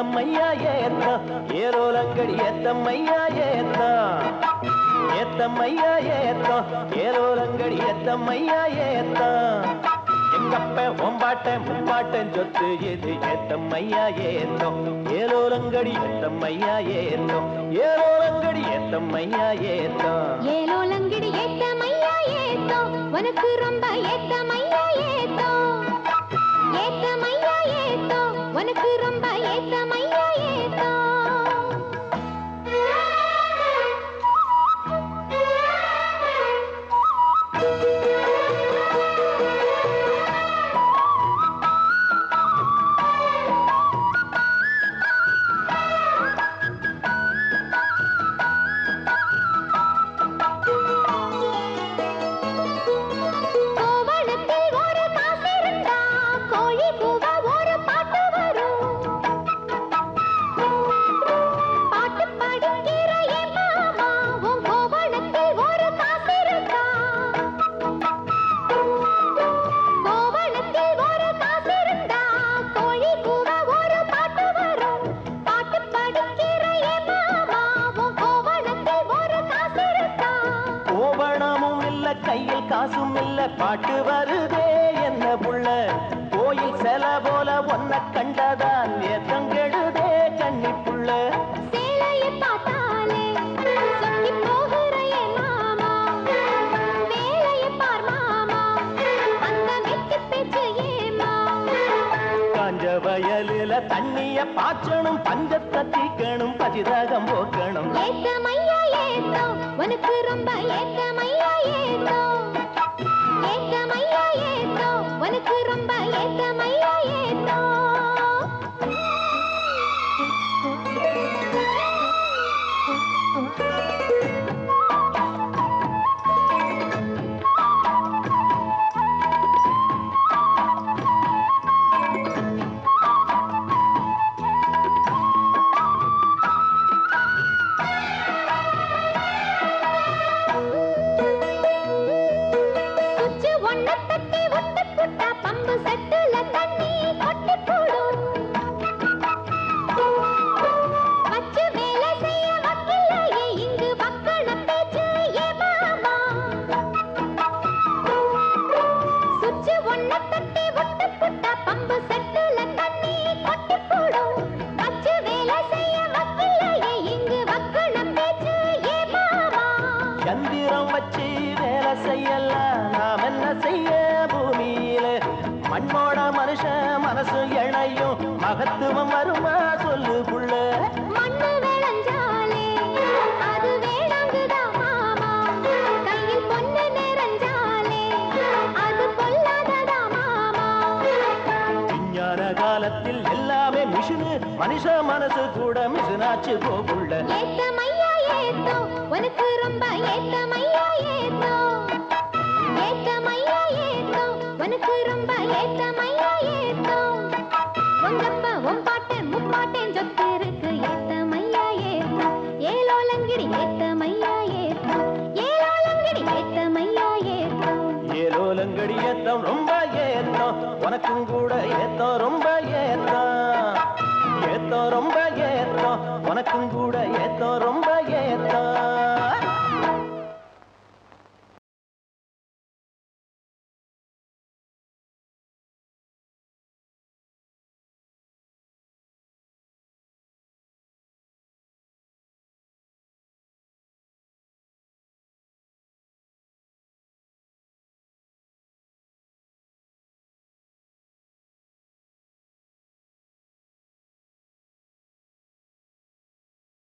ஏத்தம்மையா ஏத்தா ஏரோலங்கடி ஏத்தம்மையா ஏத்தா ஏத்தம்மையா ஏத்தா ஏரோலங்கடி ஏத்தம்மையா ஏத்தா எங்கப்ப ஒம்பாட்ட முப்பாட்டன் சொத்து எது ஏத்தம்மையா ஏத்தோம் ஏலோலங்கடி ஏத்தம்மையா ஏத்தோம் ஏலோலங்கடி ஏத்தம்மையா ஏத்தோம் ஏலோலங்கடி ஏத்தமையா ஏத்தோம் உனக்கு ரொம்ப ஏத்தமையா ஏத்தோம் ஏத்தமையா ஏத்தோம் உனக்கு ரொம்ப காசும் இல்ல பாட்டு வருதே என்ன புள்ள? கோயில் செல போல ஒன்ன கண்டதால் ஏத்தங்கெடுதே கண்ணி புள்ள. வயலில தண்ணிய பாய்ச்சணும் பஞ்சத்தை தீக்கணும் பசிதாகம் போக்கணும். ஏத்தமையா ஏத்தோ உனக்கு ரொம்ப ஏத்தமையா ஏத்தோ பம்பு செட்டுல தண்ணி கொட்டி போடும். வச்சு வேலை செய்ய வக்கில்லையே இங்கு வக்கண பேச்சு ஏ சுச்சு ஒண்ண தட்டி ஒட்டு புட்டா பம்பு செட்டுல தண்ணி கொட்டி போடும். வேலை செய்ய வக்கில்லையே இங்கு பேச்சு சந்திரம் வச்சு வேலை செய்யலாம் மண்ணோட மனுஷன் மனசு இணையும் மகத்துவம் வருமா சொல்லு புள்ள. காலத்தில் எல்லாமே மிஷினு மனுஷ மனசு கூட மிஷினாச்சு போகுள்ள ஏத்தமையா ஏத்தோ உனக்கு ரொம்ப ஏத்தமையா ஏத்தோ? ஏத்தமையா ஏத்தோ உனக்கு ரொம்ப உங்கப்ப உன் பாட்டன் முப்பாட்டன் சொத்து இருக்கு ஏத்தமையா ஏத்தோ. ஏலோலங்கிடி ஏத்தமையா ஏத்தோ. ஏலோலங்கிடி ஏத்தமையா ஏத்தோ. ஏலோலங்கடி ஏத்தம் ரொம்ப ஏத்தம் உனக்கும் கூட ஏத்தம் ரொம்ப ஏத்தம் ஏத்தம் ரொம்ப ஏத்தம் உனக்கும் கூட ஏத்தம் ரொம்ப